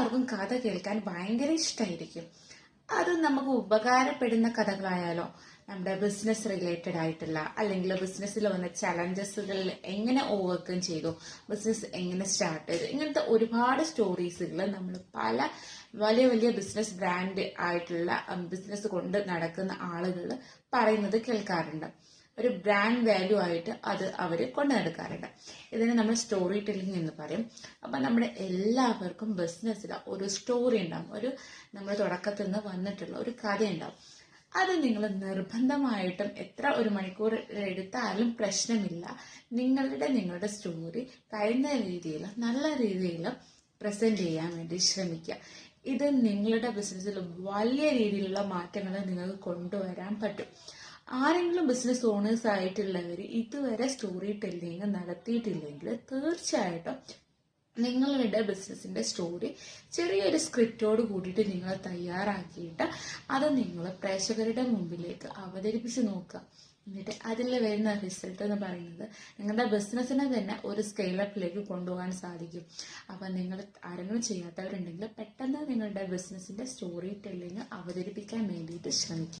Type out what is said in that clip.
എല്ലാവർക്കും കഥ കേൾക്കാൻ ഭയങ്കര ഇഷ്ടമായിരിക്കും അത് നമുക്ക് ഉപകാരപ്പെടുന്ന കഥകളായാലോ നമ്മുടെ ബിസിനസ് റിലേറ്റഡ് ആയിട്ടുള്ള അല്ലെങ്കിൽ ബിസിനസ്സിൽ വന്ന ചലഞ്ചസുകൾ എങ്ങനെ ഓവർകം ചെയ്തു ബിസിനസ് എങ്ങനെ സ്റ്റാർട്ട് ചെയ്തു ഇങ്ങനത്തെ ഒരുപാട് സ്റ്റോറീസുകൾ നമ്മൾ പല വലിയ വലിയ ബിസിനസ് ബ്രാൻഡ് ആയിട്ടുള്ള ബിസിനസ് കൊണ്ട് നടക്കുന്ന ആളുകൾ പറയുന്നത് കേൾക്കാറുണ്ട്. ഒരു ബ്രാൻഡ് വാല്യൂ ആയിട്ട് അത് അവർ കൊണ്ടു നടക്കാറുണ്ട് ഇതിനെ നമ്മൾ സ്റ്റോറി ടെല്ലിംഗ് എന്ന് പറയും. അപ്പം നമ്മുടെ എല്ലാവർക്കും ബിസിനസ്സിൽ ഒരു സ്റ്റോറി ഉണ്ടാവും. ഒരു നമ്മൾ തുടക്കത്തിൽ നിന്ന് വന്നിട്ടുള്ള ഒരു കഥ ഉണ്ടാവും. അത് നിങ്ങൾ നിർബന്ധമായിട്ടും എത്ര ഒരു മണിക്കൂർ എടുത്താലും പ്രശ്നമില്ല. നിങ്ങളുടെ നിങ്ങളുടെ സ്റ്റോറി കഴിയുന്ന രീതിയിൽ നല്ല രീതിയിൽ പ്രസന്റ് ചെയ്യാൻ വേണ്ടി ശ്രമിക്കുക. ഇത് നിങ്ങളുടെ ബിസിനസ്സിൽ വലിയ രീതിയിലുള്ള മാറ്റങ്ങൾ നിങ്ങൾക്ക് കൊണ്ടുവരാൻ പറ്റും. ആരെങ്കിലും ബിസിനസ് ഓണേഴ്സ് ആയിട്ടുള്ളവർ ഇതുവരെ സ്റ്റോറി ടെല്ലിങ് നടത്തിയിട്ടില്ലെങ്കിൽ തീർച്ചയായിട്ടും നിങ്ങളുടെ ബിസിനസിന്റെ സ്റ്റോറി ചെറിയൊരു സ്ക്രിപ്റ്റോട് കൂടിയിട്ട് നിങ്ങൾ തയ്യാറാക്കിയിട്ട് അത് നിങ്ങൾ പ്രേക്ഷകരുടെ മുമ്പിലേക്ക് അവതരിപ്പിച്ച് നോക്കുക. എന്നിട്ട് അതിൽ വരുന്ന റിസൾട്ട് എന്ന് പറയുന്നത് നിങ്ങളുടെ ബിസിനസ്സിനെ തന്നെ ഒരു സ്കെയിലപ്പിലേക്ക് കൊണ്ടുപോകാൻ സാധിക്കും. അപ്പം നിങ്ങൾ ആരെങ്കിലും ചെയ്യാത്തവരുണ്ടെങ്കിൽ പെട്ടെന്ന് നിങ്ങളുടെ ബിസിനസിന്റെ സ്റ്റോറി ടെല്ലിങ് അവതരിപ്പിക്കാൻ വേണ്ടിയിട്ട് ശ്രമിക്കുക.